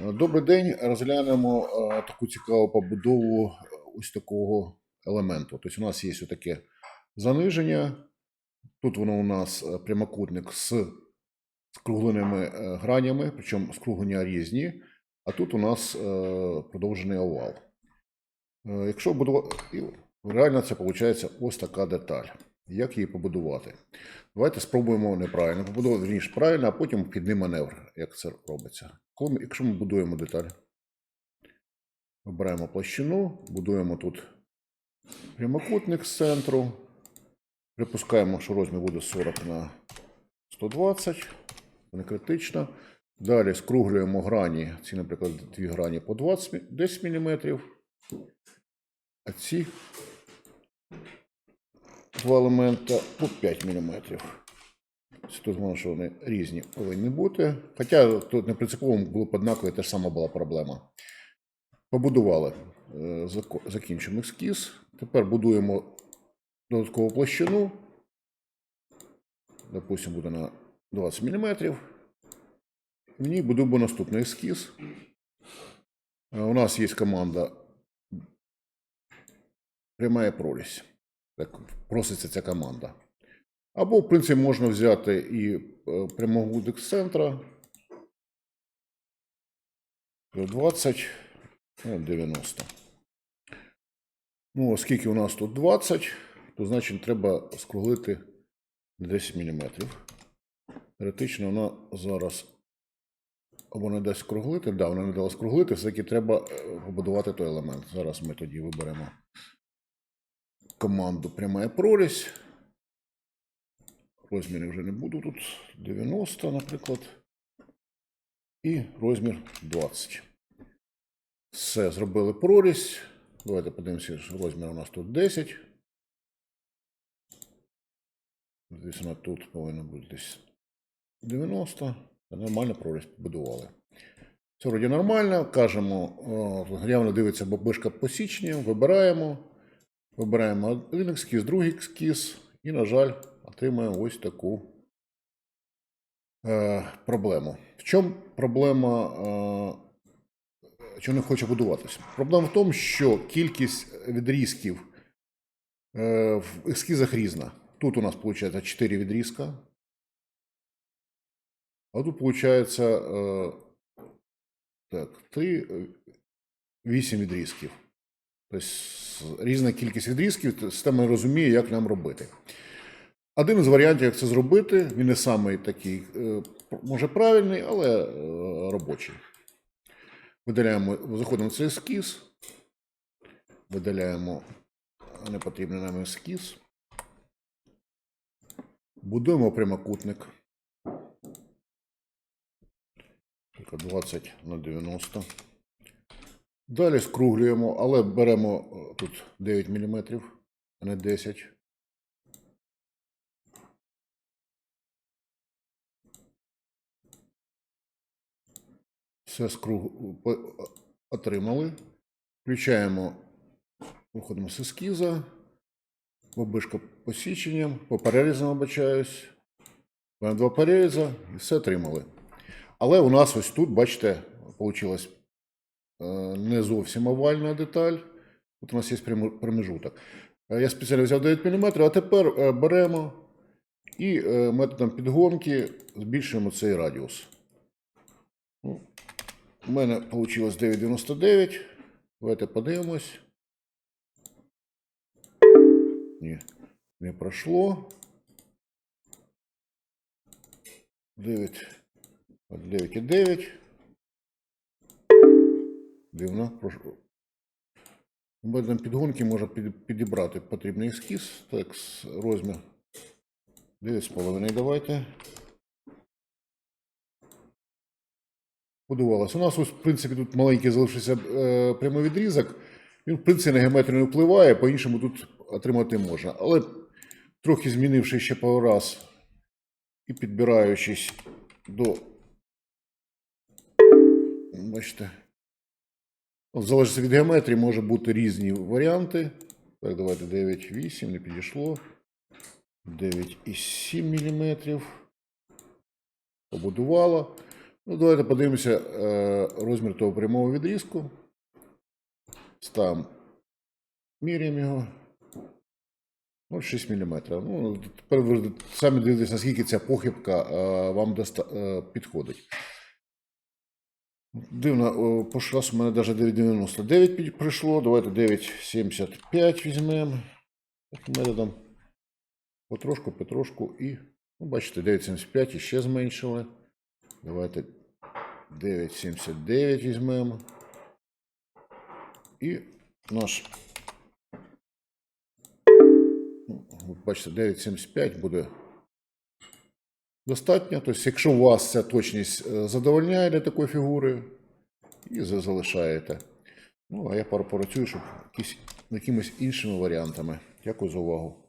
Добрий день. Розглянемо е, таку цікаву побудову е, ось такого елементу. Тобто у нас є таке заниження. Тут воно у нас е, прямокутник з скругленими гранями, причому скруглення різні. А тут у нас продовжений овал. Якщо будувати, реально це виходить ось така деталь. Як її побудувати? Давайте спробуємо неправильно побудувати, вірніше правильно, а потім підний маневр, як це робиться. Коли ми, якщо ми будуємо деталь, вибираємо площину, будуємо тут прямокутник з центру, припускаємо, що розмір буде 40 на 120, не критично. Далі скруглюємо грані, ці, наприклад, дві грані по 20, 10 мм, а ці два елемента по 5 мм. Тут воно, що вони різні повинні бути. Хоча тут не принципово було однаково, теж сама була проблема. Побудували. Е, Закінчимо ескіз. Тепер будуємо додаткову площину. Допустимо, буде на 20 мм. В ній будуємо наступний ескіз. Е, У нас є команда прямая прорізь. Так проситься ця команда. Або, в принципі, можна взяти і е, прямогудик з центра. 20, ну, 90. Ну, оскільки у нас тут 20, то значить треба скруглити 10 мм. Теоретично вона зараз або не дасть скруглити, да, вона не дала скруглити, все-таки треба е, побудувати той елемент. Зараз ми тоді виберемо команду пряма прорізь. Розміри вже не буду тут. 90, наприклад. І розмір 20. Все, зробили прорізь. Давайте подивимося, розмір у нас тут 10. Десь вона тут повинна бути десь 90. Та Нормально прорізь побудували. Це вроді нормально. Кажемо, явно дивиться бабишка посічення, вибираємо. Вибираємо один ескіз, другий ескіз, і, на жаль, отримаємо ось таку е, проблему. В чому проблема, е, що не хоче будуватися? Проблема в тому, що кількість відрізків е, в ескізах різна. Тут у нас виходить 4 відрізка. А тут виходить е, так, 3, 8 відрізків. Тобто різна кількість відрізків, система розуміє, як нам робити. Один із варіантів, як це зробити, він не самий такий, е, може правильний, але е, робочий. Видаляємо, заходимо в цей ескіз, видаляємо непотрібний нам ескіз, будуємо прямокутник. Тільки 20 на 90. Далі скруглюємо, але беремо е, тут 9 мм, а не 10. Все скруг... отримали. Включаємо, виходимо з ескіза, бабишка посіченням, по перерізам обачаюсь. Два переріза і все отримали. Але у нас ось тут, бачите, вийшло не зовсім овальна деталь. Тут у нас є промежуток. Е, Я спеціально взяв 9 мм, а тепер е, беремо і е, методом підгонки збільшуємо цей радіус. Ну, У мене вийшло 9,99. Давайте подивимось. Ні, не пройшло. 9, 9,9. Дивно. прошу. Методом підгонки можна підібрати потрібний ескіз. Так, розмір 9,5 давайте. Будувалося. У нас ось, в принципі, тут маленький залишився е, прямий відрізок. Він, в принципі, на геометрію не впливає, по-іншому тут отримати можна. Але трохи змінивши ще пару раз і підбираючись до. Бачите. Ну, Залежить від геометрії, може бути різні варіанти. Так, давайте 9,8 не підійшло. 9,7 мм. Побудувала. Ну, давайте подивимося е, розмір того прямого відрізку. Ставимо, міряємо його. 0,6 мм. Ну, тепер ви самі дивитесь, наскільки ця похибка е, вам е, підходить. Дивно, о, по раз у мене навіть 9,99 прийшло. Давайте 9,75 візьмемо. Таким методом. Потрошку, потрошку і, ну, бачите, 9,75 і ще зменшили. Давайте 9,79 візьмемо. І наш. ну, Бачите, 9,75 буде достатньо. Тобто, якщо у вас ця точність е, задовольняє для такої фігури, і залишаєте. Ну, а я попрацюю, щоб якісь, якимись іншими варіантами. Дякую за увагу.